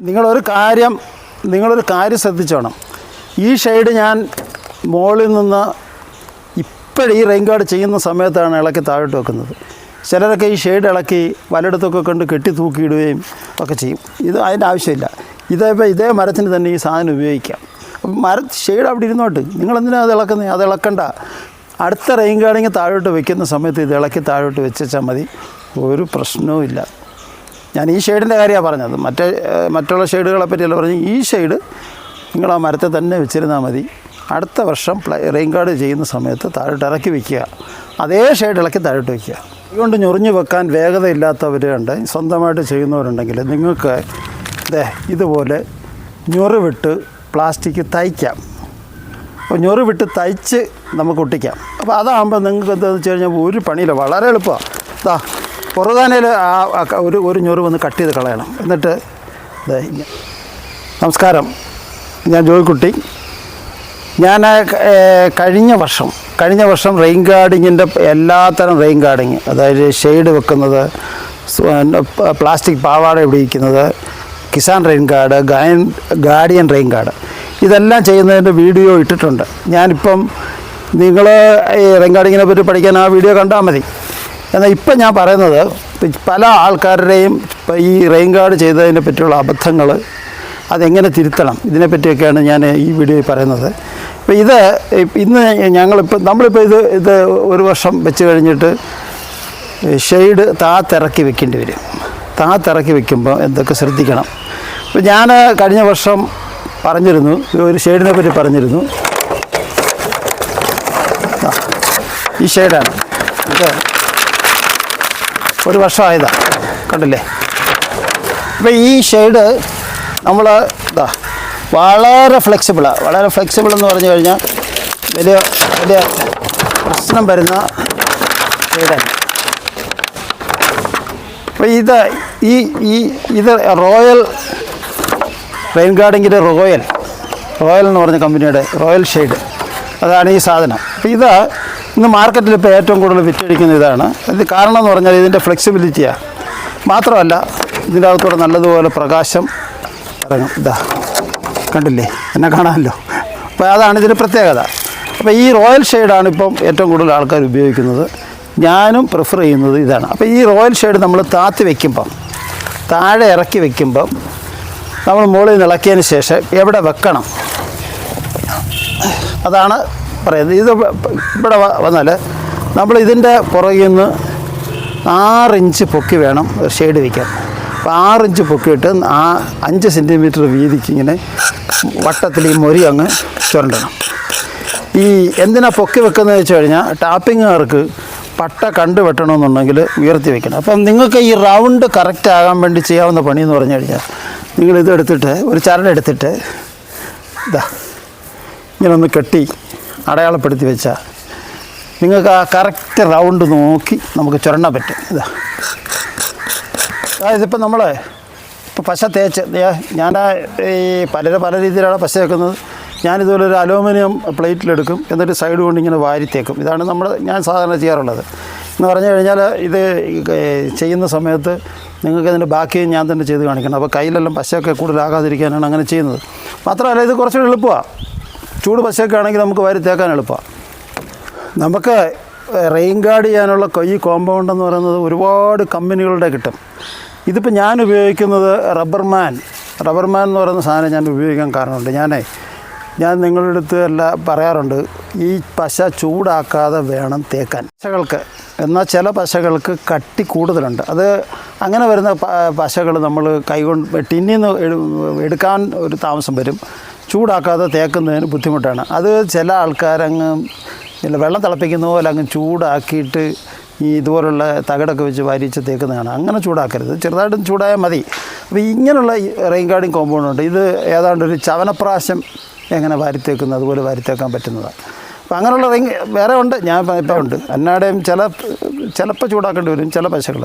നിങ്ങളൊരു കാര്യം നിങ്ങളൊരു കാര്യം ശ്രദ്ധിച്ചോണം. ഈ ഷെയ്ഡ് ഞാൻ മുകളിൽ നിന്ന് ഇപ്പോഴീ റെയിൻ ഗാർഡ് ചെയ്യുന്ന സമയത്താണ് ഇളക്കി താഴോട്ട് വെക്കുന്നത്. ചിലരൊക്കെ ഈ ഷെയ്ഡ് ഇളക്കി പലയിടത്തൊക്കെ കൊണ്ട് കെട്ടി തൂക്കിയിടുകയും ഒക്കെ ചെയ്യും. ഇത് അതിന്റെ ആവശ്യമില്ല. ഇതേപ്പോൾ ഇതേ മരത്തിന് തന്നെ ഈ സാധനം ഉപയോഗിക്കാം. മര ഷെയ്ഡ് അവിടെ ഇരുന്നോട്ട്. നിങ്ങളെന്തിനാണ് അത് ഇളക്കുന്നത് അത് ഇളക്കണ്ട. അടുത്ത റെയിൻ ഗാർഡിങ് താഴോട്ട് വെക്കുന്ന സമയത്ത് ഇത് ഇളക്കി താഴോട്ട് വെച്ചാൽ മതി. ഒരു പ്രശ്നവും ഇല്ല. ഞാൻ ഈ ഷെയ്ഡിന്റെ കാര്യമാണ് പറഞ്ഞത്. മറ്റേ മറ്റുള്ള ഷെയ്ഡുകളെ പറ്റിയല്ല പറഞ്ഞു ഈ ഷെയ്ഡ് നിങ്ങൾ ആ മരത്തെ തന്നെ വെച്ചിരുന്നാൽ മതി. അടുത്ത വർഷം റെയിൻ കാർഡ് ചെയ്യുന്ന സമയത്ത് താഴോട്ട് ഇറക്കി വയ്ക്കുക അതേ ഷെയ്ഡ് ഇളക്കി താഴോട്ട് വയ്ക്കുക അതുകൊണ്ട് ഞൊറിഞ്ഞു വെക്കാൻ വേഗതയില്ലാത്തവരുണ്ട് സ്വന്തമായിട്ട് ചെയ്യുന്നവരുണ്ടെങ്കിൽ നിങ്ങൾക്ക് ദേ ഇതുപോലെ ഞൊറിവിട്ട് പ്ലാസ്റ്റിക് തയ്ക്കാം. അപ്പോൾ ഞൊറി വിട്ട് തയ്ച്ച് നമുക്ക് ഒട്ടിക്കാം. അപ്പോൾ അതാകുമ്പോൾ നിങ്ങൾക്ക് എന്താണെന്ന് വെച്ച് കഴിഞ്ഞാൽ ഒരു പണിയില്ല. വളരെ എളുപ്പമാണ്. ഇതാ ആ ഒരു ഒരു ഞൊറി വന്ന് കട്ട് ചെയ്ത് കളയണം. എന്നിട്ട് നമസ്കാരം. ഞാൻ ജോയിക്കുട്ടി. ഞാൻ കഴിഞ്ഞ വർഷം കഴിഞ്ഞ വർഷം റെയിൻ ഗാർഡിങ്ങിന്റെ എല്ലാത്തരം റെയിൻ ഗാർഡിങ് അതായത് ഷെയ്ഡ് വെക്കുന്നത് പ്ലാസ്റ്റിക് പാവാട ഉപയോഗിക്കുന്നത് കിസാൻ റെയിൻ ഗാർഡ് ഗായൻ ഗാർഡിയൻ റെയിൻ ഗാർഡ് ഇതെല്ലാം ചെയ്യുന്നതിന്റെ വീഡിയോ ഇട്ടിട്ടുണ്ട്. ഞാനിപ്പം നിങ്ങൾ റെയിൻ ഗാർഡിങ്ങിനെ പറ്റി പഠിക്കാൻ ആ വീഡിയോ കണ്ടാൽ മതി. എന്നാൽ ഇപ്പം ഞാൻ പറയുന്നത് പല ആൾക്കാരുടെയും ഇപ്പം ഈ റെയിൻ ഗാർഡ് ചെയ്തതിനെ പറ്റിയുള്ള അബദ്ധങ്ങൾ അതെങ്ങനെ തിരുത്തണം? ഇതിനെപ്പറ്റിയൊക്കെയാണ് ഞാൻ ഈ വീഡിയോയിൽ പറയുന്നത്. അപ്പോൾ ഇത് ഇന്ന് ഞങ്ങളിപ്പോൾ നമ്മളിപ്പോൾ ഇത് ഇത് ഒരു വർഷം വെച്ച് കഴിഞ്ഞിട്ട് ഷെയ്ഡ് താത്തിറക്കി വെക്കേണ്ടി വരും. താത്തിറക്കി വെക്കുമ്പോൾ എന്തൊക്കെ ശ്രദ്ധിക്കണം? ഇപ്പോൾ ഞാൻ കഴിഞ്ഞ വർഷം പറഞ്ഞിരുന്നു ഒരു ഷെയ്ഡിനെ പറ്റി പറഞ്ഞിരുന്നു. ഈ ഷെയ്ഡാണ്. ഇത് ഒരു വർഷമായതാ. കണ്ടില്ലേ? അപ്പോൾ ഈ ഷെയ്ഡ് നമ്മൾ ഇതാ വളരെ ഫ്ലെക്സിബിളാണ് വളരെ ഫ്ലെക്സിബിൾ എന്ന് പറഞ്ഞു കഴിഞ്ഞാൽ വലിയ വലിയ പ്രശ്നം വരുന്ന ഷെയ്ഡാണ് അപ്പോൾ ഇത് ഈ ഈ ഇത് റോയൽ റെയിൻ ഗാർഡിങ്ങിന്റെ റോയൽ റോയൽ എന്ന് പറഞ്ഞ കമ്പനിയുടെ റോയൽ ഷെയ്ഡ് അതാണ് ഈ സാധനം. അപ്പോൾ ഇത് ഇന്ന് മാർക്കറ്റിൽ ഇപ്പോൾ ഏറ്റവും കൂടുതൽ വിറ്റഴിക്കുന്ന ഇതാണ്. ഇത് കാരണം എന്ന് പറഞ്ഞാൽ ഇതിന്റെ ഫ്ലെക്സിബിലിറ്റിയാണ് മാത്രമല്ല ഇതിന്റെ അകത്തൂടെ നല്ലതുപോലെ പ്രകാശം ഇറങ്ങും. ഇതാ കണ്ടില്ലേ? എന്നെ കാണാമല്ലോ. അപ്പോൾ അതാണ് ഇതിന്റെ പ്രത്യേകത. അപ്പോൾ ഈ റോയൽ ഷെയ്ഡാണ് ഇപ്പം ഏറ്റവും കൂടുതൽ ആൾക്കാർ ഉപയോഗിക്കുന്നത്. ഞാനും പ്രിഫർ ചെയ്യുന്നത് ഇതാണ്. അപ്പോൾ ഈ റോയൽ ഷെയ്ഡ് നമ്മൾ താത്തി വയ്ക്കുമ്പം താഴെ ഇറക്കി വയ്ക്കുമ്പം നമ്മൾ മുകളിൽ നിന്ന് ഇളക്കിയതിന് ശേഷം എവിടെ വെക്കണം? അതാണ് പറയുന്നത്. ഇത് ഇവിടെ വന്നാൽ നമ്മൾ ഇതിന്റെ പുറകിൽ നിന്ന് ആറിഞ്ച് പൊക്കി വേണം ഷെയ്ഡ് വയ്ക്കാൻ അപ്പോൾ ആറിഞ്ച് പൊക്കിയിട്ട് ആ അഞ്ച് സെന്റിമീറ്റർ വീതിക്ക് ഇങ്ങനെ വട്ടത്തിൽ ഈ മൊരി അങ്ങ് ചുരണ്ടണം. ഈ എന്തിനാ പൊക്കി വെക്കുന്നത് വെച്ച് കഴിഞ്ഞാൽ ടാപ്പിങ്ങുകാർക്ക് പട്ട കണ്ടു വെട്ടണമെന്നുണ്ടെങ്കിൽ ഉയർത്തി വെക്കണം. അപ്പം നിങ്ങൾക്ക് ഈ റൗണ്ട് കറക്റ്റ് ആകാൻ വേണ്ടി ചെയ്യാവുന്ന പണി എന്ന് പറഞ്ഞു കഴിഞ്ഞാൽ നിങ്ങൾ ഇത് എടുത്തിട്ട് ഒരു ചരട് എടുത്തിട്ട് ഇതാ ഇങ്ങനെ ഒന്ന് കെട്ടി അടയാളപ്പെടുത്തി വെച്ചാൽ നിങ്ങൾക്ക് ആ കറക്റ്റ് റൗണ്ട് നോക്കി നമുക്ക് ചുരണ്ടാൻ പറ്റും. ഇതാ. ഇപ്പം നമ്മൾ ഇപ്പോൾ പശ തേച്ച് ഞാൻ ഈ പലരും പല രീതിയിലാണ് പശ വെക്കുന്നത്. ഞാനിതുപോലെ ഒരു അലൂമിനിയം പ്ലേറ്റിലെടുക്കും എന്നിട്ട് സൈഡ് കൊണ്ട് ഇങ്ങനെ വാരി തേക്കും. ഇതാണ് നമ്മൾ ഞാൻ സാധാരണ ചെയ്യാറുള്ളത്. എന്ന് പറഞ്ഞു കഴിഞ്ഞാൽ ഇത് ചെയ്യുന്ന സമയത്ത് നിങ്ങൾക്ക് ഇതിന്റെ ബാക്കി ഞാൻ തന്നെ ചെയ്ത് കാണിക്കണം. അപ്പോൾ കയ്യിലെല്ലാം പശയൊക്കെ കൂടുതലാകാതിരിക്കാനാണ് അങ്ങനെ ചെയ്യുന്നത്. മാത്രമല്ല ഇത് കുറച്ചുകൂടി എളുപ്പമാണ് ചൂട് പശയൊക്കെ ആണെങ്കിൽ നമുക്ക് വാരി തേക്കാൻ എളുപ്പമാണ് നമുക്ക് റെയിൻ ഗാർഡ് ചെയ്യാനുള്ള ഈ കോമ്പൗണ്ട് എന്ന് പറയുന്നത് ഒരുപാട് കമ്പനികളുടെ കിട്ടും. ഇതിപ്പോൾ ഞാൻ ഉപയോഗിക്കുന്നത് റബ്ബർ മാൻ റബ്ബർ മാൻ എന്ന് പറയുന്ന സാധനം ഞാൻ ഉപയോഗിക്കാൻ കാരണമുണ്ട്. ഞാനേ ഞാൻ നിങ്ങളുടെ അടുത്ത് എല്ലാം പറയാറുണ്ട് ഈ പശ ചൂടാക്കാതെ വേണം തേക്കാൻ. പശകൾക്ക് എന്നാൽ ചില പശകൾക്ക് കട്ടി കൂടുതലുണ്ട്. അത് അങ്ങനെ വരുന്ന പശകൾ നമ്മൾ കൈകൊണ്ട് ടിന്നിൽ എടുക്കാൻ ഒരു താമസം വരും. ചൂടാക്കാതെ തേക്കുന്നതിന് ബുദ്ധിമുട്ടാണ്. അത് ചില ആൾക്കാരങ്ങ് വെള്ളം തിളപ്പിക്കുന്ന പോലെ അങ്ങ് ചൂടാക്കിയിട്ട് ഈ ഇതുപോലുള്ള തകിടൊക്കെ വെച്ച് വാരിച്ച് തേക്കുന്നതാണ്. അങ്ങനെ ചൂടാക്കരുത്. ചെറുതായിട്ടും ചൂടായാൽ മതി. അപ്പോൾ ഇങ്ങനെയുള്ള റെയിൻ ഗാർഡിങ് കോമ്പൗണ്ട് ഉണ്ട്. ഇത് ഏതാണ്ട് ഒരു ചവനപ്രാശം എങ്ങനെ വാരിത്തേക്കുന്നത് അതുപോലെ വാരിത്തേക്കാൻ പറ്റുന്നതാണ് അപ്പോൾ അങ്ങനെയുള്ള റെയിൻ വേറെ ഉണ്ട്. ഞാൻ ഇപ്പോൾ ഉണ്ട്. അന്നാടെയും ചില ചിലപ്പോൾ ചൂടാക്കേണ്ടി വരും ചില പശകൾ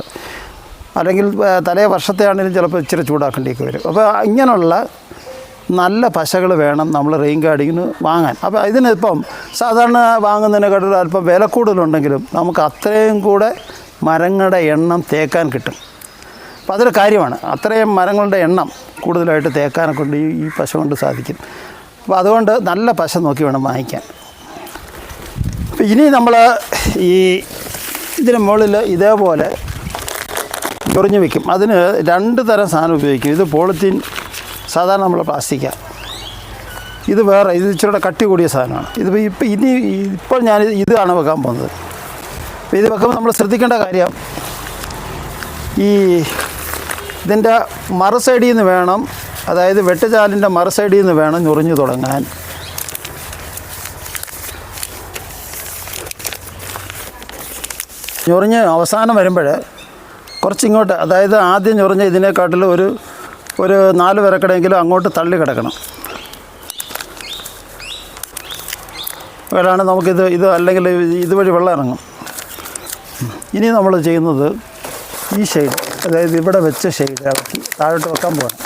അല്ലെങ്കിൽ തലേ വർഷത്തെ ആണെങ്കിലും ചിലപ്പോൾ ഇച്ചിരി ചൂടാക്കേണ്ടിയൊക്കെ വരും. അപ്പോൾ ഇങ്ങനെയുള്ള നല്ല പശകൾ വേണം നമ്മൾ റെയിൻ ഗാർഡിങ്ങിന് വാങ്ങാൻ. അപ്പോൾ ഇതിനിപ്പം സാധാരണ വാങ്ങുന്നതിനെക്കാട്ടിലും അല്പം വില കൂടുതലുണ്ടെങ്കിലും നമുക്ക് അത്രയും കൂടെ മരങ്ങളുടെ എണ്ണം തേക്കാൻ കിട്ടും. അപ്പോൾ അതൊരു കാര്യമാണ്. അത്രയും മരങ്ങളുടെ എണ്ണം കൂടുതലായിട്ട് തേക്കാനെ കൊണ്ട് ഈ ഈ പശ കൊണ്ട് സാധിക്കും. അപ്പോൾ അതുകൊണ്ട് നല്ല പശ നോക്കി വേണം വാങ്ങിക്കാൻ. ഇനി നമ്മൾ ഈ ഇതിന് മുകളിൽ ഇതേപോലെ ചൊറിഞ്ഞ് വെക്കും. അതിന് രണ്ട് തരം സാധനം ഉപയോഗിക്കും. ഇത് പോളിത്തീൻ സാധാരണ നമ്മൾ പ്ലാസ്റ്റിക്കാണ് ഇത് വേറെ ഇത് ഇച്ചിരി കട്ടി കൂടിയ സാധനമാണ്. ഇത് ഇപ്പം ഇനി ഇപ്പോൾ ഞാൻ ഇതാണ് വെക്കാൻ പോകുന്നത്. അപ്പോൾ ഇത് വെക്കുമ്പോൾ നമ്മൾ ശ്രദ്ധിക്കേണ്ട കാര്യം ഈ ഇതിന്റെ മറു സൈഡിൽ നിന്ന് വേണം അതായത് വെട്ടുചാലിന്റെ മറു സൈഡിൽ നിന്ന് വേണം ഞൊറിഞ്ഞു തുടങ്ങാൻ. ഞൊറിഞ്ഞ് അവസാനം വരുമ്പോൾ കുറച്ചിങ്ങോട്ട് അതായത് ആദ്യം ഞൊറിഞ്ഞ ഇതിനെക്കാട്ടിൽ ഒരു ഒരു നാല് വിരക്കടെങ്കിലും അങ്ങോട്ട് തള്ളി കിടക്കണം. വേറാണ് നമുക്കിത് ഇത് അല്ലെങ്കിൽ ഇതുവഴി വെള്ളം ഇറങ്ങും. ഇനി നമ്മൾ ചെയ്യുന്നത് ഈ ഷെയ്ഡ് അതായത് ഇവിടെ വെച്ച ഷെയ്ഡ് ഇറക്കി താഴോട്ട് വെക്കാൻ പോകണം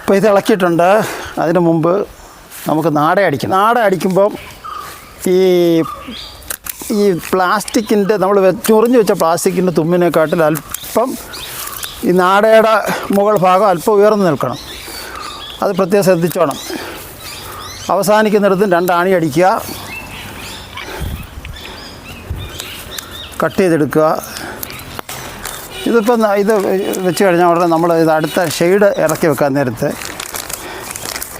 അപ്പോൾ ഇത് ഇളക്കിയിട്ടുണ്ട്. അതിന് മുമ്പ് നമുക്ക് നാട അടിക്കണം. നാട അടിക്കുമ്പം ഈ ഈ പ്ലാസ്റ്റിക്കിന്റെ നമ്മൾ ചൊറിഞ്ഞ് വെച്ച പ്ലാസ്റ്റിക്കിന്റെ തുമ്മിനെക്കാട്ടിൽ അല്പം ഈ നാടയുടെ മുകൾ ഭാഗം അല്പം ഉയർന്നു നിൽക്കണം. അത് പ്രത്യേകം ശ്രദ്ധിച്ചോണം. അവസാനിക്കുന്നിടത്തും രണ്ടാണി അടിക്കുക. കട്ട് ചെയ്തെടുക്കുക. ഇതിപ്പം ഇത് വെച്ച് കഴിഞ്ഞാൽ ഉടനെ നമ്മൾ ഇത് അടുത്ത ഷെയ്ഡ് ഇറക്കി വെക്കാൻ നേരത്ത്.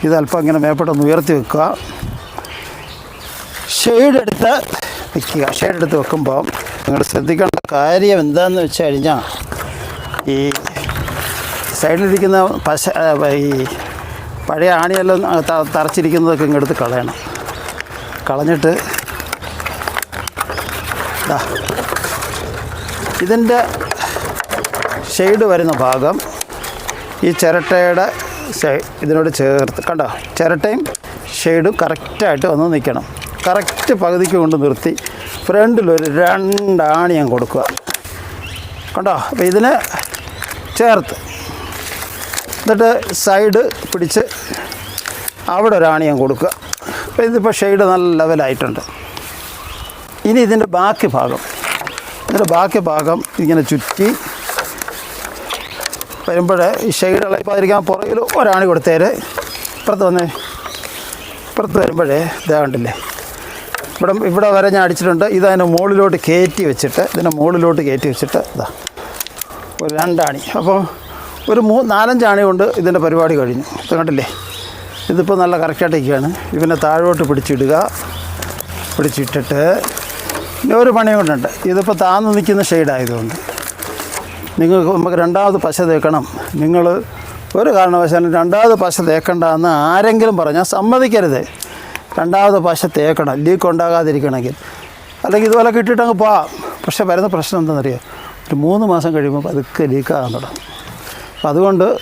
ഇത് അല്പം ഇങ്ങനെ മേപ്പെട്ടൊന്ന് ഉയർത്തി വെക്കുക. ഷെയ്ഡ് എടുത്ത് വെക്കുക ഷെയ്ഡ് എടുത്ത് വെക്കുമ്പോൾ നിങ്ങൾ ശ്രദ്ധിക്കേണ്ട കാര്യം എന്താണെന്ന് വെച്ച് കഴിഞ്ഞാൽ ഈ സൈഡിലിരിക്കുന്ന പശ ഈ പഴയ ആണിയെല്ലാം തറച്ചിരിക്കുന്നതൊക്കെ ഇങ്ങെടുത്ത് കളയണം. കളഞ്ഞിട്ട് ഇതിന്റെ ഷെയ്ഡ് വരുന്ന ഭാഗം ഈ ചിരട്ടയുടെ ഇതിനോട് ചേർത്ത് കണ്ടോ? ചിരട്ടയും ഷെയ്ഡും കറക്റ്റായിട്ട് വന്ന് നിൽക്കണം. കറക്റ്റ് പകുതിക്ക് കൊണ്ട് നിർത്തി. ഫ്രണ്ടിലൊരു രണ്ടാണി ഞാൻ കൊടുക്കുക. കണ്ടോ? അപ്പോൾ ഇതിന് ചേർത്ത്. എന്നിട്ട് സൈഡ് പിടിച്ച് അവിടെ ഒരാണി ഞാൻ കൊടുക്കുക. അപ്പോൾ ഇതിപ്പോൾ ഷെയ്ഡ് നല്ല ലെവലായിട്ടുണ്ട്. ഇനി ഇതിന്റെ ബാക്കി ഭാഗം. ഇതിന്റെ ബാക്കി ഭാഗം ഇങ്ങനെ ചുറ്റി വരുമ്പോൾ ഈ ഷെയ്ഡ് ഇളയിപ്പാതിരിക്കാൻ പുറകിൽ ഒരാണി കൊടുത്തേര്. ഇപ്പുറത്ത് വന്നേ. ഇപ്പുറത്ത് വരുമ്പോഴേ ഇതാ കണ്ടില്ലേ? ഇവിടെ ഇവിടെ വരെ ഞാൻ അടിച്ചിട്ടുണ്ട്. ഇത് അതിന് മുകളിലോട്ട് കയറ്റി വെച്ചിട്ട് ഇതിന്റെ മുകളിലോട്ട് കയറ്റി വെച്ചിട്ട് ഇതാ. ഒരു രണ്ടാണി. അപ്പോൾ ഒരു മൂ നാലഞ്ചാണി കൊണ്ട് ഇതിന്റെ പരിപാടി കഴിഞ്ഞു. ഇത് കണ്ടില്ലേ? ഇതിപ്പോൾ നല്ല കറക്റ്റായിട്ടിരിക്കുകയാണ്. ഇവനെ താഴോട്ട് പിടിച്ചിടുക. പിടിച്ചിട്ടിട്ട് ഒരു പണിയും കൊണ്ടുണ്ട്. ഇതിപ്പോൾ താന്ന് നിൽക്കുന്ന ഷെയ്ഡായതുകൊണ്ട്. നിങ്ങൾക്ക് നമുക്ക് രണ്ടാമത് പശ തേക്കണം. നിങ്ങൾ ഒരു കാരണവശാലും രണ്ടാമത് പശ തേക്കണ്ട എന്ന് ആരെങ്കിലും പറഞ്ഞാൽ സമ്മതിക്കരുത്. രണ്ടാമത് പശ തേക്കണം ലീക്ക് ഉണ്ടാകാതിരിക്കണമെങ്കിൽ. അല്ലെങ്കിൽ ഇതുപോലെ കിട്ടിയിട്ട് അങ്ങ് പോവാം. പക്ഷേ വരുന്ന പ്രശ്നം എന്താണെന്നറിയോ? ഒരു മൂന്ന് മാസം കഴിയുമ്പോൾ പതുക്കെ ലീക്കാകാൻ തുടങ്ങും. അപ്പം അതുകൊണ്ട്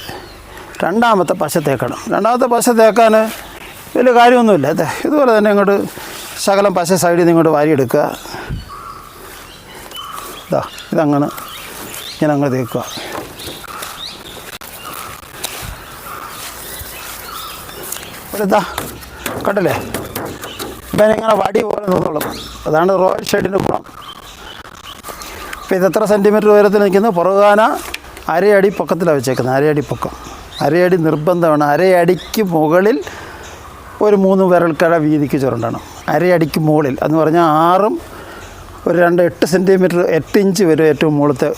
രണ്ടാമത്തെ പശ തേക്കണം. രണ്ടാമത്തെ പശ തേക്കാൻ വലിയ കാര്യമൊന്നുമില്ല. ഇതുപോലെ തന്നെ ഇങ്ങോട്ട് ശകലം പശ സൈഡിൽ നിന്ന് ഇങ്ങോട്ട് വാരിയെടുക്കുക. ഇതാ ഇതങ്ങനെ ഇങ്ങനെ അങ്ങ് തേക്കുക. ഇതാ കണ്ടല്ലേ? ഇപ്പം ഇങ്ങനെ വടി പോലെ നിന്നോളും. അതാണ് റോയൽ ഷെഡിന്റെ ഗുണം. ഇപ്പം ഇത് എത്ര സെന്റിമീറ്റർ ഉയരത്തിൽ നിൽക്കുന്നത് പുറകാന അരയടി പൊക്കത്തിലാണ് വെച്ചേക്കുന്നത്. അരയടി പൊക്കം. അരയടി നിർബന്ധമാണ്. അരയടിക്ക് മുകളിൽ ഒരു മൂന്ന് വിരൽക്കട വീതിക്ക് ചുരണ്ടണം. അരയടിക്ക് മുകളിൽ. എന്ന് പറഞ്ഞാൽ ആറും ഒരു രണ്ട് എട്ട് സെന്റിമീറ്റർ എട്ട് ഇഞ്ച് വരും ഏറ്റവും മുകളത്തെ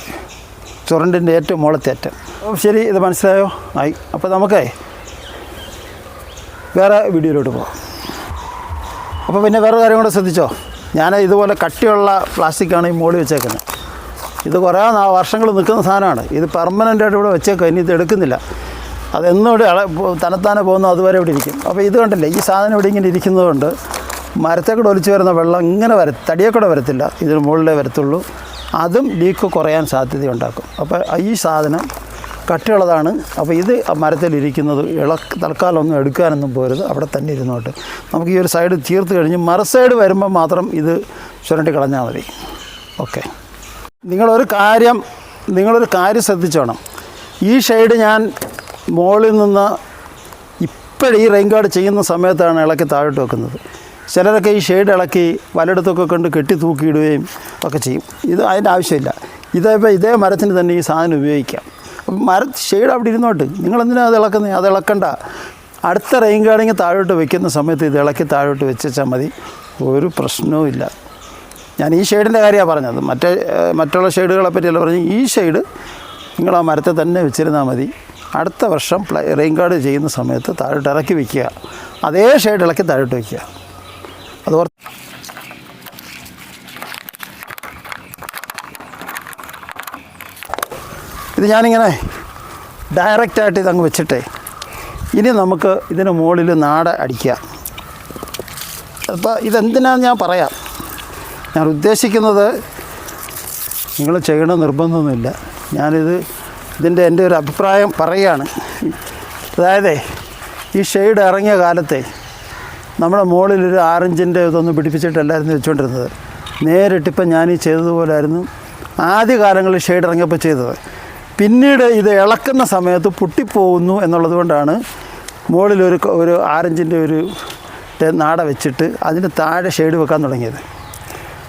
ചുരണ്ടിന്റെ ഏറ്റവും മുകളത്തെ അറ്റം. ശരി ഇത് മനസ്സിലായോ? ആയി. അപ്പോൾ നമുക്കേ വേറെ വീഡിയോയിലോട്ട് പോകാം. അപ്പോൾ പിന്നെ വേറെ കാര്യം കൂടെ ശ്രദ്ധിച്ചോ? ഞാൻ ഇതുപോലെ കട്ടിയുള്ള പ്ലാസ്റ്റിക്കാണ് ഈ മോളി വെച്ചേക്കുന്നത്. ഇത് കുറേ വർഷങ്ങൾ നിൽക്കുന്ന സാധനമാണ്. ഇത് പെർമനന്റായിട്ട് ഇവിടെ വെച്ചേക്കുക ഇനി ഇത് എടുക്കുന്നില്ല. അതെന്നും ഇവിടെ അള തനത്താനെ പോകുന്നു അതുവരെ ഇവിടെ ഇരിക്കും. അപ്പോൾ ഇത് കണ്ടില്ലേ? ഈ സാധനം ഇവിടെ ഇങ്ങനെ ഇരിക്കുന്നതുകൊണ്ട് മരത്തേക്കൂടെ ഒലിച്ചു വരുന്ന വെള്ളം ഇങ്ങനെ വര തടിയേക്കൂടെ വരത്തില്ല. ഇതിന് മുകളിലേ വരത്തുള്ളൂ. അതും ലീക്ക് കുറയാൻ സാധ്യതയുണ്ടാക്കും. അപ്പോൾ ഈ സാധനം കട്ടിയുള്ളതാണ്. അപ്പോൾ ഇത് മരത്തിലിരിക്കുന്നത് ഇള തൽക്കാലം ഒന്നും എടുക്കാനൊന്നും പോരുത്. അവിടെ തന്നെ ഇരുന്നോട്ട്. നമുക്ക് ഈ ഒരു സൈഡ് തീർത്ത് കഴിഞ്ഞ് മറ സൈഡ് വരുമ്പോൾ മാത്രം ഇത് ചുരണ്ടി കളഞ്ഞാൽ മതി. ഓക്കെ. നിങ്ങളൊരു കാര്യം നിങ്ങളൊരു കാര്യം ശ്രദ്ധിച്ചോണം. ഈ ഷെയ്ഡ് ഞാൻ മുകളിൽ നിന്ന് ഇപ്പോഴും ഈ റെയിൻ ഗാർഡ് ചെയ്യുന്ന സമയത്താണ് ഇളക്കി താഴോട്ട് വെക്കുന്നത്. ചിലരൊക്കെ ഈ ഷെയ്ഡ് ഇളക്കി വലയിടത്തൊക്കെ കൊണ്ട് കെട്ടി തൂക്കിയിടുകയും ഒക്കെ ചെയ്യും. ഇത് അതിന്റെ ആവശ്യമില്ല. ഇതേപ്പോൾ ഇതേ മരത്തിന് തന്നെ ഈ സാധനം ഉപയോഗിക്കാം. മര ഷെയ്ഡ് അവിടെ ഇരുന്നോട്ട്. നിങ്ങളെന്തിനാ അത് ഇളക്കുന്നത് അത് ഇളക്കണ്ട. അടുത്ത റെയിൻ ഗാർഡിങ് താഴോട്ട് വെക്കുന്ന സമയത്ത് ഇത് ഇളക്കി താഴോട്ട് വെച്ചാൽ മതി. ഒരു പ്രശ്നവും ഇല്ല. ഞാൻ ഈ ഷെയ്ഡിന്റെ കാര്യമാണ് പറഞ്ഞത്. മറ്റേ മറ്റുള്ള ഷെയ്ഡുകളെ പറ്റിയല്ല പറഞ്ഞു ഈ ഷെയ്ഡ് നിങ്ങൾ ആ മരത്തെ തന്നെ വെച്ചിരുന്നാൽ മതി. അടുത്ത വർഷം റെയിൻ ഗാർഡ് ചെയ്യുന്ന സമയത്ത് താഴോട്ട് ഇറക്കി വയ്ക്കുക അതേ ഷെയ്ഡ് ഇളക്കി താഴോട്ട് വയ്ക്കുക അത് ഓർ ഇത് ഞാനിങ്ങനെ ഡയറക്റ്റായിട്ട് ഇതങ്ങ് വെച്ചിട്ടേ. ഇനി നമുക്ക് ഇതിന് മുകളിൽ നാട അടിക്കുക. അപ്പോൾ ഇതെന്തിനാന്ന് ഞാൻ പറയാം. ഞാൻ ഉദ്ദേശിക്കുന്നത് നിങ്ങൾ ചെയ്യണ നിർബന്ധമൊന്നുമില്ല. ഞാനിത് ഇതിന്റെ എന്റെ ഒരു അഭിപ്രായം പറയുകയാണ്. അതായത് ഈ ഷെയ്ഡ് ഇറങ്ങിയ കാലത്തെ നമ്മുടെ മുകളിൽ ഒരു ആറിഞ്ചിന്റെ ഇതൊന്നും പിടിപ്പിച്ചിട്ടല്ലായിരുന്നു വെച്ചുകൊണ്ടിരുന്നത് നേരിട്ടിപ്പം ഞാൻ ഈ ചെയ്തതുപോലായിരുന്നു. ആദ്യ കാലങ്ങളിൽ ഷെയ്ഡ് ഇറങ്ങിയപ്പോൾ ചെയ്തത്. പിന്നീട് ഇത് ഇളക്കുന്ന സമയത്ത് പൊട്ടിപ്പോകുന്നു എന്നുള്ളത് കൊണ്ടാണ് മുകളിലൊരു ഒരു ആരഞ്ചിന്റെ ഒരു നാട വെച്ചിട്ട് അതിന് താഴെ ഷെയ്ഡ് വെക്കാൻ തുടങ്ങിയത്.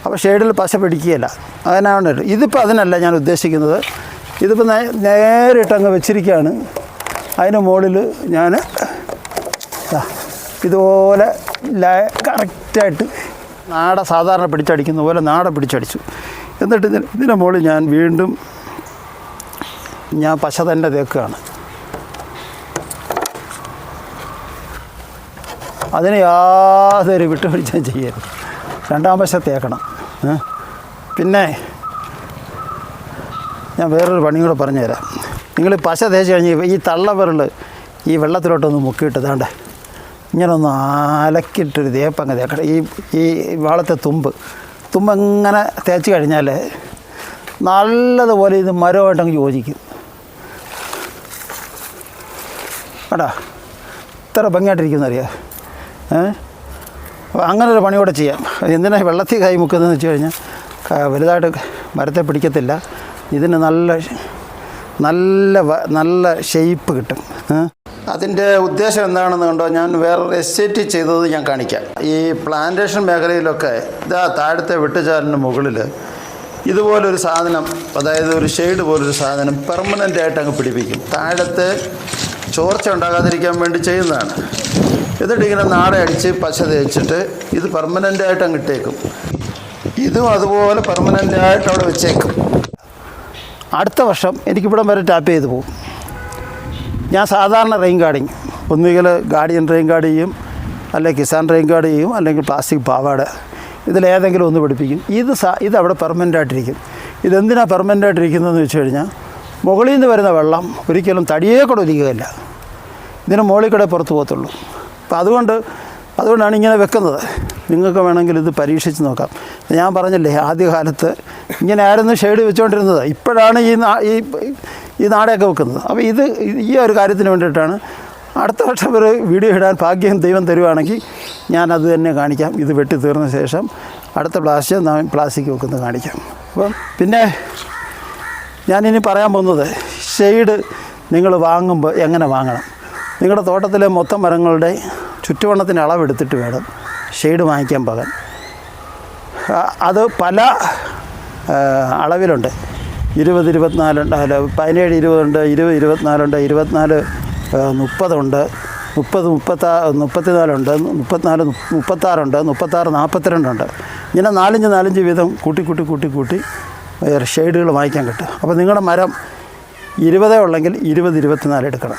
അപ്പോൾ ഷെയ്ഡിൽ പശ പിടിക്കുകയില്ല. അതിനാണ് ഇതിപ്പോൾ അതിനല്ല ഞാൻ ഉദ്ദേശിക്കുന്നത്. ഇതിപ്പോൾ നേ- നേരിട്ട് അങ്ങ് വെച്ചിരിക്കുകയാണ്. അതിന് മുകളിൽ ഞാൻ ഇതുപോലെ കറക്റ്റായിട്ട് നാട സാധാരണ പിടിച്ചടിക്കുന്ന പോലെ നാട പിടിച്ചടിച്ചു. എന്നിട്ട് ഇതിന്റെ മുകളിൽ ഞാൻ വീണ്ടും ഞാൻ പശ തന്നെ തേക്കുകയാണ് അതിന് യാതൊരു വിട്ടുപിടിച്ചും ചെയ്യരുത്. രണ്ടാം പശ തേക്കണം പിന്നെ ഞാൻ വേറൊരു പണി കൂടെ പറഞ്ഞുതരാം. നിങ്ങൾ പശ തേച്ച് കഴിഞ്ഞ് ഈ തള്ളവിരൽ ഈ വെള്ളത്തിലോട്ടൊന്ന് മുക്കിയിട്ട് ഇതാണ്ട് ഇങ്ങനെ ഒന്ന് അലക്കിയിട്ടൊരു തേപ്പങ്ങ് തേക്കണം. ഈ ഈ വാളത്തെ തുമ്പ്. തുമ്പ് ഇങ്ങനെ തേച്ച് കഴിഞ്ഞാൽ നല്ലതുപോലെ ഇത് മരമായിട്ടങ്ങ് യോജിക്കും. കേട്ടാ ഇത്ര ഭംഗിയായിട്ടിരിക്കുന്ന അറിയാം ഏഹ് അങ്ങനെ ഒരു പണിയോടെ ചെയ്യാം. എന്തിനാ വെള്ളത്തിൽ കൈ മുക്കുന്നതെന്ന് വെച്ച് കഴിഞ്ഞാൽ വലുതായിട്ട് മരത്തെ പിടിക്കത്തില്ല. ഇതിന് നല്ല നല്ല നല്ല ഷെയ്പ്പ് കിട്ടും? അതിന്റെ ഉദ്ദേശം എന്താണെന്ന് കണ്ടോ? ഞാൻ വേറെ എസ്റ്റേറ്റ് ചെയ്തത് ഞാൻ കാണിക്കാം. ഈ പ്ലാന്റേഷൻ മേഖലയിലൊക്കെ ഇതാ താഴത്തെ വെട്ടുചാലിന് മുകളിൽ ഇതുപോലൊരു സാധനം അതായത് ഒരു ഷെയ്ഡ് പോലൊരു സാധനം പെർമനന്റ് ആയിട്ട് അങ്ങ് പിടിപ്പിക്കും. താഴത്ത് ചോർച്ച ഉണ്ടാകാതിരിക്കാൻ വേണ്ടി ചെയ്യുന്നതാണ്. എന്നിട്ട് ഇങ്ങനെ നാടയടിച്ച് പശ തേച്ചിട്ട് ഇത് പെർമനന്റ് ആയിട്ട് അങ്ങ് ഇട്ടേക്കും. ഇതും അതുപോലെ പെർമനന്റ് ആയിട്ട് അവിടെ വെച്ചേക്കും. അടുത്ത വർഷം എനിക്കിവിടം വരെ ടാപ്പ് ചെയ്ത് പോകും. ഞാൻ സാധാരണ റെയിൻ ഗാർഡിങ് ഒന്നുകിൽ ഗാർഡിയൻ റെയിൻ ഗാർഡ് ചെയ്യും അല്ലെങ്കിൽ കിസാൻ റെയിൻ ഗാർഡ് ചെയ്യും അല്ലെങ്കിൽ പ്ലാസ്റ്റിക് പാവാട ഇതിലേതെങ്കിലും ഒന്ന് പിടിപ്പിക്കും. ഇത് സാ ഇത് അവിടെ പെർമനന്റ് ആയിട്ടിരിക്കും. ഇതെന്തിനാണ് പെർമനന്റ് ആയിട്ടിരിക്കുന്നതെന്ന് വെച്ച് കഴിഞ്ഞാൽ മുകളിൽ നിന്ന് വരുന്ന വെള്ളം ഒരിക്കലും തടിയേ കൂടെ ഒലിക്കുകയില്ല. ഇതിന് മുകളിൽ കൂടെ പുറത്ത് പോകത്തുള്ളൂ. അപ്പം അതുകൊണ്ട് അതുകൊണ്ടാണ് ഇങ്ങനെ വെക്കുന്നത്. നിങ്ങൾക്ക് വേണമെങ്കിൽ ഇത് പരീക്ഷിച്ച് നോക്കാം. ഞാൻ പറഞ്ഞില്ലേ ആദ്യകാലത്ത് ഇങ്ങനെ ആയിരുന്നു ഷെയ്ഡ് വെച്ചുകൊണ്ടിരുന്നത് ഇപ്പോഴാണ് ഈ ഈ ഈ നാടയൊക്കെ വെക്കുന്നത്. അപ്പോൾ ഇത് ഈ ഒരു കാര്യത്തിന് വേണ്ടിയിട്ടാണ് അടുത്ത വർഷം ഒരു വീഡിയോ ഇടാൻ ഭാഗ്യം ദൈവം തരുവാണെങ്കിൽ ഞാനത് തന്നെ കാണിക്കാം. ഇത് വെട്ടി തീർന്ന ശേഷം അടുത്ത പ്ലാസ്റ്റിക് പ്ലാസ്റ്റിക് വെക്കുന്നത് കാണിക്കാം. അപ്പം പിന്നെ ഞാനിനി പറയാൻ പോകുന്നത് ഷെയ്ഡ് നിങ്ങൾ വാങ്ങുമ്പോൾ എങ്ങനെ വാങ്ങണം? നിങ്ങളുടെ തോട്ടത്തിലെ മൊത്തം മരങ്ങളുടെ ചുറ്റുവണ്ണത്തിന് അളവെടുത്തിട്ട് വേണം ഷെയ്ഡ് വാങ്ങിക്കാൻ പോകാൻ. അത് പല അളവിലുണ്ട്. ഇരുപത് ഇരുപത്തിനാലുണ്ട് അല്ല പതിനേഴ് ഇരുപതുണ്ട് ഇരുപത് ഇരുപത്തിനാലുണ്ട് ഇരുപത്തിനാല് മുപ്പതുണ്ട് മുപ്പത് മുപ്പത്താ മുപ്പത്തിനാലുണ്ട് മുപ്പത്തിനാല് മുപ്പത്താറുണ്ട് മുപ്പത്താറ് നാൽപ്പത്തിരണ്ടുണ്ട് ഇങ്ങനെ നാലഞ്ച് നാലഞ്ച് വീതം കൂട്ടി കൂട്ടി കൂട്ടി കൂട്ടി ഷെയ്ഡുകൾ വാങ്ങിക്കാൻ കിട്ടും അപ്പോൾ നിങ്ങളുടെ മരം ഇരുപതേ ഉള്ളെങ്കിൽ ഇരുപത് ഇരുപത്തിനാല് എടുക്കണം.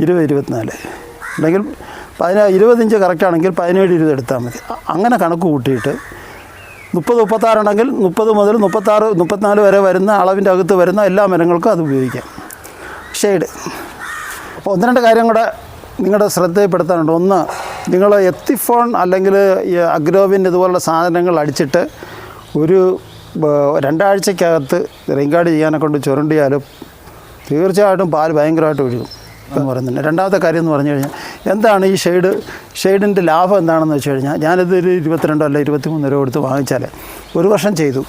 ഇരുപത് ഇരുപത്തിനാല്. അല്ലെങ്കിൽ പതിനാ ഇരുപതിഞ്ച് കറക്റ്റാണെങ്കിൽ പതിനേഴ് ഇരുപത് എടുത്താൽ മതി. അങ്ങനെ കണക്ക് കൂട്ടിയിട്ട് മുപ്പത് മുപ്പത്താറുണ്ടെങ്കിൽ മുപ്പത് മുതൽ മുപ്പത്താറ് മുപ്പത്തിനാല് വരെ വരുന്ന അളവിന്റെ അകത്ത് വരുന്ന എല്ലാ മരങ്ങൾക്കും അത് ഉപയോഗിക്കാം. ഷെയ്ഡ്. അപ്പോൾ ഒന്ന് രണ്ട് കാര്യം കൂടെ നിങ്ങളുടെ ശ്രദ്ധയിൽപ്പെടുത്താനുണ്ട്. ഒന്ന് നിങ്ങൾ എത്തിഫോൺ അല്ലെങ്കിൽ അഗ്രോവിൻ ഇതുപോലുള്ള സാധനങ്ങൾ അടിച്ചിട്ട് ഒരു രണ്ടാഴ്ചക്കകത്ത് റിങ്കാർഡ് ചെയ്യാനെ കൊണ്ട് ചുരണ്ടിയാലും തീർച്ചയായിട്ടും പാൽ ഭയങ്കരമായിട്ട് ഒഴുകും എന്ന് പറയുന്നുണ്ട്. രണ്ടാമത്തെ കാര്യം എന്ന് പറഞ്ഞു കഴിഞ്ഞാൽ എന്താണ് ഈ ഷെയ്ഡ് ഷെയ്ഡിന്റെ ലാഭം എന്താണെന്ന് വെച്ച് കഴിഞ്ഞാൽ ഞാനിതൊരു ഇരുപത്തിരണ്ടോ അല്ല ഇരുപത്തിമൂന്ന് രൂപ കൊടുത്ത് വാങ്ങിച്ചാൽ ഒരു വർഷം ചെയ്തു.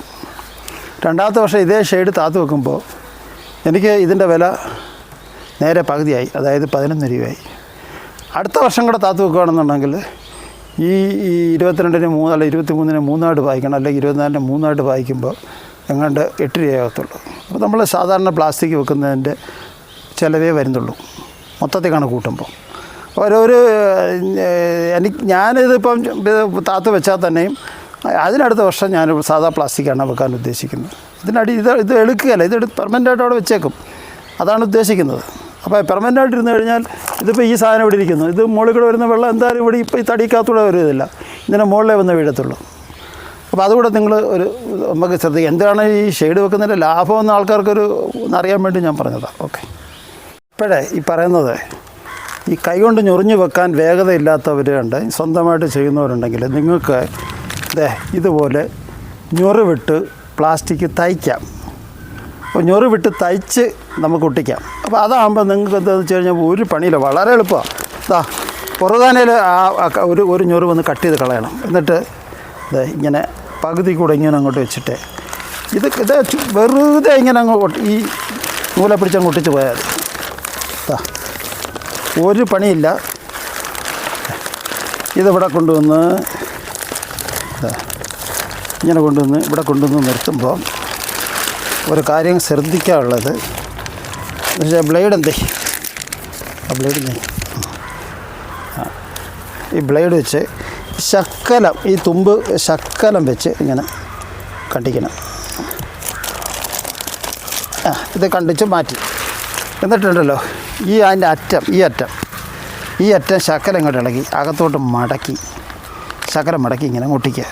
രണ്ടാമത്തെ വർഷം ഇതേ ഷെയ്ഡ് താത്തു വെക്കുമ്പോൾ എനിക്ക് ഇതിന്റെ വില നേരെ പകുതിയായി അതായത് പതിനൊന്ന് രൂപയായി. അടുത്ത വർഷം കൂടെ താത്തു വെക്കുകയാണെന്നുണ്ടെങ്കിൽ ഈ ഇരുപത്തിരണ്ടിന് മൂന്ന് അല്ല ഇരുപത്തി മൂന്നിന് മൂന്നായിട്ട് വായിക്കണം അല്ലെങ്കിൽ ഇരുപത്തിനാലിന് മൂന്നായിട്ട് വായിക്കുമ്പോൾ എങ്ങാണ്ട് എട്ട് രൂപയാകത്തുള്ളൂ അപ്പോൾ നമ്മൾ സാധാരണ പ്ലാസ്റ്റിക് വെക്കുന്നതിന്റെ ചിലവേ വരുന്നുള്ളൂ. മൊത്തത്തിൽ കണക്ക് കൂട്ടുമ്പോൾ. ഓരോരു എനിക്ക് ഞാനിതിപ്പം താത്ത് വെച്ചാൽ തന്നെയും അതിനടുത്ത വർഷം ഞാൻ സാധാ പ്ലാസ്റ്റിക്കാണ് വെക്കാൻ ഉദ്ദേശിക്കുന്നത്. ഇതിനടി ഇത് ഇത് എടുക്കുകയല്ല ഇത് പെർമനന്റായിട്ട് അവിടെ വെച്ചേക്കും. അതാണ് ഉദ്ദേശിക്കുന്നത്. അപ്പോൾ പെർമനന്റായിട്ട് ഇരുന്ന് കഴിഞ്ഞാൽ ഇതിപ്പോൾ ഈ സാധനം ഇവിടെ ഇരിക്കുന്നു. ഇത് മുകളിൽ കൂടെ വരുന്ന വെള്ളം എന്തായാലും ഇവിടെ ഇപ്പോൾ ഈ തടിക്കകത്തൂടെ വരുന്നില്ല ഇതിനെ മുകളിലേ വന്ന് വീഴത്തുള്ളൂ. അപ്പോൾ അതുകൂടെ നിങ്ങൾ ഒരു നമുക്ക് ശ്രദ്ധിക്കുക എന്താണ് ഈ ഷെയ്ഡ് വെക്കുന്നതിന്റെ ലാഭം എന്ന ആൾക്കാർക്കൊരു അറിയാൻ വേണ്ടി ഞാൻ പറഞ്ഞതാണ് ഓക്കെ ഇപ്പോഴേ ഈ പറയുന്നത് ഈ കൈകൊണ്ട് ഞൊറിഞ്ഞു വെക്കാൻ വേഗതയില്ലാത്തവരുണ്ട് സ്വന്തമായിട്ട് ചെയ്യുന്നവരുണ്ടെങ്കിൽ നിങ്ങൾക്ക് ഇതേ ഇതുപോലെ ഞൊറിവിട്ട് പ്ലാസ്റ്റിക് തയ്ക്കാം. അപ്പോൾ ഞൊറ് വിട്ട് തയ്ച്ച് നമുക്ക് ഒട്ടിക്കാം. അപ്പോൾ അതാകുമ്പോൾ നിങ്ങൾക്ക് എന്താണെന്ന് വെച്ച് കഴിഞ്ഞാൽ ഒരു പണിയില്ല. വളരെ എളുപ്പമാണ് ഇതാ ആ ഒരു ഒരു ഞൊറ് വന്ന് കട്ട് ചെയ്ത് കളയണം. എന്നിട്ട് ഇത് ഇങ്ങനെ പകുതി കൂടെ ഇങ്ങനെ അങ്ങോട്ട് വെച്ചിട്ട് ഇത് ഇത് വെറുതെ ഇങ്ങനെ അങ്ങ് ഈ നൂലെ പിടിച്ചങ്ങ് ഒട്ടിച്ച് പോയാൽ ഇതാ ഒരു പണിയില്ല. ഇതിവിടെ കൊണ്ടുവന്ന് ഇങ്ങനെ കൊണ്ടുവന്ന് ഇവിടെ കൊണ്ടുവന്ന് നിർത്തുമ്പോൾ ഒരു കാര്യം ശ്രദ്ധിക്കാനുള്ളത്. പക്ഷേ ബ്ലേഡ് എന്തേ? ആ ബ്ലേഡ് എന്തേ. ഈ ബ്ലേഡ് വെച്ച് ശക്കലം ഈ തുമ്പ് ശക്കലം വെച്ച് ഇങ്ങനെ കണ്ടിക്കണം ആ ഇത് കണ്ടിച്ച് മാറ്റി. എന്നിട്ടുണ്ടല്ലോ ഈ അതിന്റെ അറ്റം ഈ അറ്റം ഈ അറ്റം ശക്കലം ഇങ്ങോട്ട് ഇളകി അകത്തോട്ട് മടക്കി ശക്കലം മടക്കി ഇങ്ങനെ മുട്ടിക്കുക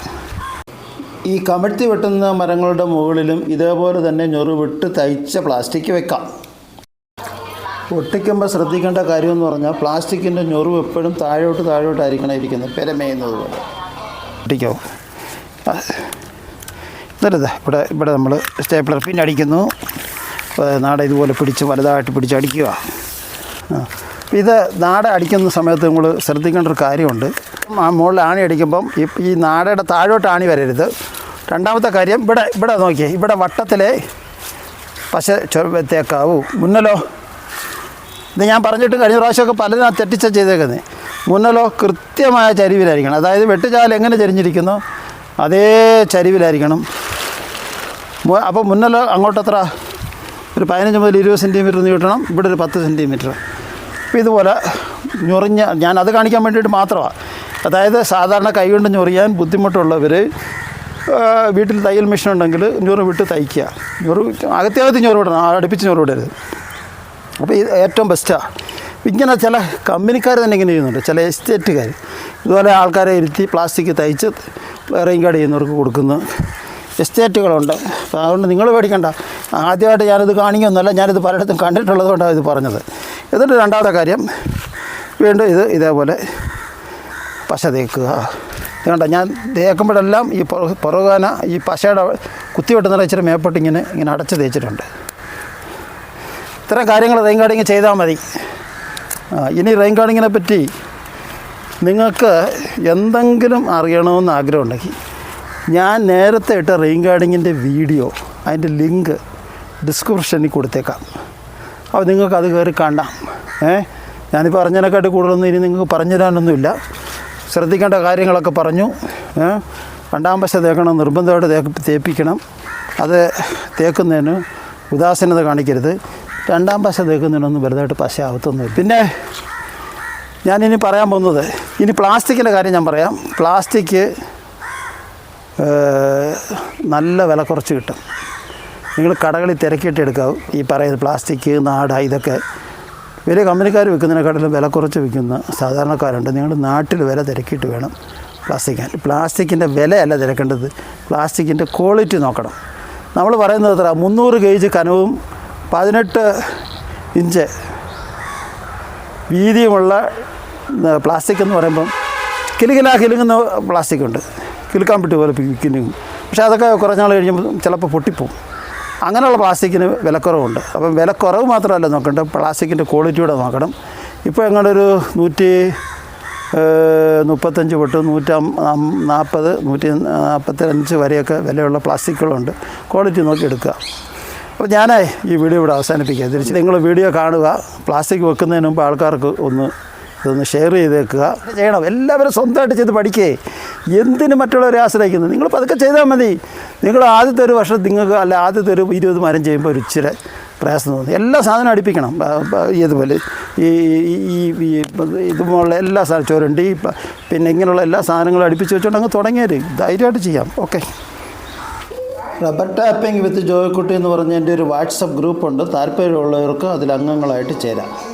ഈ കമഴ്ത്തി വെട്ടുന്ന മരങ്ങളുടെ മുകളിലും ഇതേപോലെ തന്നെ ഞൊറുവിട്ട് തയ്ച്ച പ്ലാസ്റ്റിക് വെക്കാം. ഒട്ടിക്കുമ്പോൾ ശ്രദ്ധിക്കേണ്ട കാര്യമെന്ന് പറഞ്ഞാൽ പ്ലാസ്റ്റിക്കിന്റെ ഞൊറിവ് എപ്പോഴും താഴോട്ട് താഴോട്ടായിരിക്കണം ഇരിക്കുന്നത്. പെരമേയുന്നത് പോലെ. ഒട്ടിക്കാവും ഇതല്ലേ ഇവിടെ ഇവിടെ നമ്മൾ സ്റ്റേപ്ലർ പിൻ അടിക്കുന്നു നാട ഇതുപോലെ പിടിച്ച് വലുതായിട്ട് പിടിച്ചടിക്കുക. ആ. ഇത് നാട അടിക്കുന്ന സമയത്ത് നമ്മൾ ശ്രദ്ധിക്കേണ്ട ഒരു കാര്യമുണ്ട്. ആ മുകളിൽ ആണി അടിക്കുമ്പം ഈ നാടയുടെ താഴോട്ട് ആണി വരരുത്. രണ്ടാമത്തെ കാര്യം ഇവിടെ ഇവിടെ നോക്കിയേ ഇവിടെ വട്ടത്തിലെ പശ ചൊവ്വത്തേക്കാവൂ. തേക്കാവൂ മുന്നലോ ഇത് ഞാൻ പറഞ്ഞിട്ട് കഴിഞ്ഞ പ്രാവശ്യമൊക്കെ പലരും ആ തെറ്റിച്ച ചെയ്തേക്കുന്നത് മുന്നലോ കൃത്യമായ ചരിവിലായിരിക്കണം. അതായത് വെട്ടുചാൽ എങ്ങനെ ചരിഞ്ഞിരിക്കുന്നു? അതേ ചരിവിലായിരിക്കണം. അപ്പോൾ മുന്നലോ അങ്ങോട്ടത്ര ഒരു പതിനഞ്ച് മുതൽ ഇരുപത് സെന്റിമീറ്റർ നീട്ടണം. ഇവിടെ ഒരു പത്ത് സെന്റിമീറ്റർ ഇതുപോലെ ഞൊറിഞ്ഞ ഞാൻ അത് കാണിക്കാൻ വേണ്ടിയിട്ട് മാത്രമാണ് അതായത് സാധാരണ കൈകൊണ്ട് ഞൊറിയാൻ ബുദ്ധിമുട്ടുള്ളവർ വീട്ടിൽ തയ്യൽ മെഷീൻ ഉണ്ടെങ്കിൽ ഞൊറ് വിട്ട് തയ്ക്കുക. ഞൊറ് അകത്തേകത്ത് ഞൊറ് വിടണം അടുപ്പിച്ച് ഞൊറ് വിടരുത്. അപ്പോൾ ഇത് ഏറ്റവും ബെസ്റ്റാണ് ഇങ്ങനെ ചില കമ്പനിക്കാർ തന്നെ ഇങ്ങനെ ചെയ്യുന്നുണ്ട് ചില എസ്റ്റേറ്റുകാർ ഇതുപോലെ ആൾക്കാരെ ഇരുത്തി പ്ലാസ്റ്റിക് തയ്ച്ച് റെയിൻ കാർഡ് ചെയ്യുന്നവർക്ക് കൊടുക്കുന്നു. എസ്റ്റേറ്റുകളുണ്ട്. അതുകൊണ്ട് നിങ്ങൾ പേടിക്കണ്ട. ആദ്യമായിട്ട് ഞാനിത് കാണിക്കൊന്നുമല്ല ഞാനിത് പലയിടത്തും കണ്ടിട്ടുള്ളതുകൊണ്ടാണ് ഇത് പറഞ്ഞത്. എന്നിട്ട് രണ്ടാമത്തെ കാര്യം വീണ്ടും ഇത് ഇതേപോലെ പശ തേക്കുക വേണ്ട ഞാൻ തേക്കുമ്പോഴെല്ലാം ഈ പുറ- പുറകാന ഈ പശയുടെ കുത്തിവെട്ടുന്ന ഇച്ചിരി മേപ്പോട്ട് ഇങ്ങനെ ഇങ്ങനെ അടച്ച് തേച്ചിട്ടുണ്ട്. ഇത്തരം കാര്യങ്ങൾ റെയിൻ ഗാർഡിങ് ചെയ്താൽ മതി. ഇനി റെയിൻ ഗാർഡിങ്ങിനെ പറ്റി നിങ്ങൾക്ക് എന്തെങ്കിലും അറിയണമെന്ന് ആഗ്രഹമുണ്ടെങ്കിൽ ഞാൻ നേരത്തെ ഇട്ട റെയിൻ ഗാർഡിങ്ങിന്റെ വീഡിയോ അതിന്റെ ലിങ്ക് ഡിസ്ക്രിപ്ഷനിൽ കൊടുത്തേക്കാം. അപ്പോൾ നിങ്ങൾക്ക് അത് കയറി കാണാം. ഏ? ഞാനിപ്പോൾ പറഞ്ഞതിനെക്കാട്ടി കൂടുതലൊന്നും ഇനി നിങ്ങൾക്ക് പറഞ്ഞു തരാനൊന്നുമില്ല. ശ്രദ്ധിക്കേണ്ട കാര്യങ്ങളൊക്കെ പറഞ്ഞു. രണ്ടാം പശ തേക്കണം നിർബന്ധമായിട്ട് തേക്ക് തേപ്പിക്കണം. അത് തേക്കുന്നതിന് ഉദാസീനത കാണിക്കരുത്. രണ്ടാം പശ തേക്കുന്നതിനൊന്നും വലുതായിട്ട് പശ ആവത്തൊന്നുമില്ല. പിന്നെ ഞാനിനി പറയാൻ പോകുന്നത് ഇനി പ്ലാസ്റ്റിക്കിന്റെ കാര്യം ഞാൻ പറയാം. പ്ലാസ്റ്റിക് നല്ല വില കുറച്ച് കിട്ടും. നിങ്ങൾ കടകളിൽ തിരക്കിയിട്ട് എടുക്കാവും. ഈ പറയുന്നത് പ്ലാസ്റ്റിക് നാട ഇതൊക്കെ വലിയ കമ്പനിക്കാർ വിൽക്കുന്നതിനെക്കാട്ടിലും വില കുറച്ച് വിൽക്കുന്ന സാധാരണക്കാരുണ്ട്. നിങ്ങൾ നാട്ടിൽ വില തിരക്കിയിട്ട് വേണം പ്ലാസ്റ്റിക് പ്ലാസ്റ്റിക്കിന്റെ വിലയല്ല തിരക്കേണ്ടത്. പ്ലാസ്റ്റിക്കിന്റെ ക്വാളിറ്റി നോക്കണം. നമ്മൾ പറയുന്നത് എത്ര? മുന്നൂറ് ഗേജ് കനവും പതിനെട്ട് ഇഞ്ച് വീതിയുമുള്ള പ്ലാസ്റ്റിക് എന്ന് പറയുമ്പം കിലുകിലാ കിലുങ്ങുന്ന പ്ലാസ്റ്റിക് ഉണ്ട് കിലുക്കാൻ പറ്റും പോലെ പക്ഷേ അതൊക്കെ കുറച്ച് നാൾ കഴിയുമ്പോൾ ചിലപ്പോൾ പൊട്ടിപ്പോവും. അങ്ങനെയുള്ള പ്ലാസ്റ്റിക്കിന് വിലക്കുറവുണ്ട്. അപ്പം വിലക്കുറവ് മാത്രമല്ല നോക്കേണ്ടത് പ്ലാസ്റ്റിക്കിന്റെ ക്വാളിറ്റിയുടെ നോക്കണം. ഇപ്പോൾ എങ്ങോട്ടൊരു നൂറ്റി ഏഹ്, മുപ്പത്തഞ്ച് തൊട്ട് നൂറ്റ നാൽപ്പത് നൂറ്റി നാൽപ്പത്തഞ്ച് വരെയൊക്കെ വിലയുള്ള പ്ലാസ്റ്റിക്കുകളുണ്ട്. ക്വാളിറ്റി നോക്കി എടുക്കുക. അപ്പോൾ ഞാനേ ഈ വീഡിയോ ഇവിടെ അവസാനിപ്പിക്കുക തിരിച്ച് നിങ്ങൾ വീഡിയോ കാണുക. പ്ലാസ്റ്റിക് വെക്കുന്നതിന് മുമ്പ് ആൾക്കാർക്ക് ഒന്ന് ഇതൊന്ന് ഷെയർ ചെയ്തേക്കുക. ചെയ്യണം. എല്ലാവരും സ്വന്തമായിട്ട് ചെയ്ത് പഠിക്കേ. എന്തിന് മറ്റുള്ളവരെ ആശ്രയിക്കുന്നത് നിങ്ങൾ പതുക്കെ ചെയ്താൽ മതി. നിങ്ങൾ ആദ്യത്തെ ഒരു വർഷം നിങ്ങൾക്ക് അല്ല ആദ്യത്തെ ഒരു ഇരുപത് മരം ചെയ്യുമ്പോൾ ഒരു ഇച്ചിരി പ്രയാസം തോന്നി. എല്ലാ സാധനവും അടുപ്പിക്കണം. ഇതുപോലെ. ഈ ഈ ഇതുപോലുള്ള എല്ലാ സാധനം ചോരണ്ടി പിന്നെ ഇങ്ങനെയുള്ള എല്ലാ സാധനങ്ങളും അടുപ്പിച്ച് വെച്ചുകൊണ്ട് അങ്ങ് തുടങ്ങിയത്. ധൈര്യമായിട്ട് ചെയ്യാം. Okay. Rubber tapping with Joyakkutty എന്ന് പറഞ്ഞ എന്റെ ഒരു വാട്സപ്പ് ഗ്രൂപ്പുണ്ട് താല്പര്യമുള്ളവർക്ക് അതിൽ അംഗങ്ങളായിട്ട് ചേരാം.